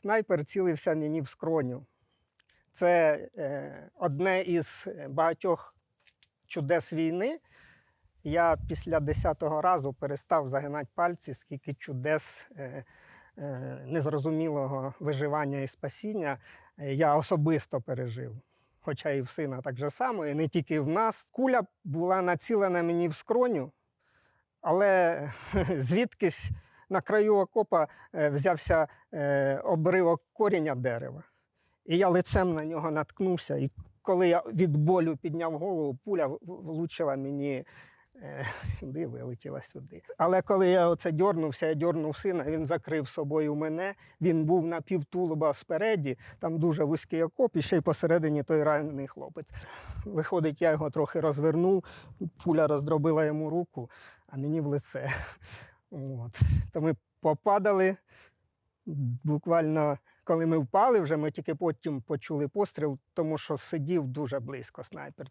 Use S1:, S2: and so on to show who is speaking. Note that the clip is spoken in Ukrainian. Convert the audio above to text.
S1: Снайпер цілився мені в скроню. Це е, одне із багатьох чудес війни. Я після 10-го разу перестав загинати пальці, скільки чудес е, е, незрозумілого виживання і спасіння е, я особисто пережив. Хоча і в сина так же само, і не тільки в нас. Куля була націлена мені в скроню, але звідкись на краю окопа е, взявся е, обривок коріння дерева. І я лицем на нього наткнувся. І коли я від болю підняв голову, пуля влучила мені е, сюди, вилетіла сюди. Але коли я оце дьорнувся, я дьорнув сина, він закрив собою мене. Він був на півтулуба спереді, там дуже вузький окоп, і ще й посередині той ранений хлопець. Виходить, я його трохи розвернув, пуля роздробила йому руку, а мені в лице. От. То ми попадали. Буквально, коли ми впали, вже ми тільки потім почули постріл, тому що сидів дуже близько снайпер.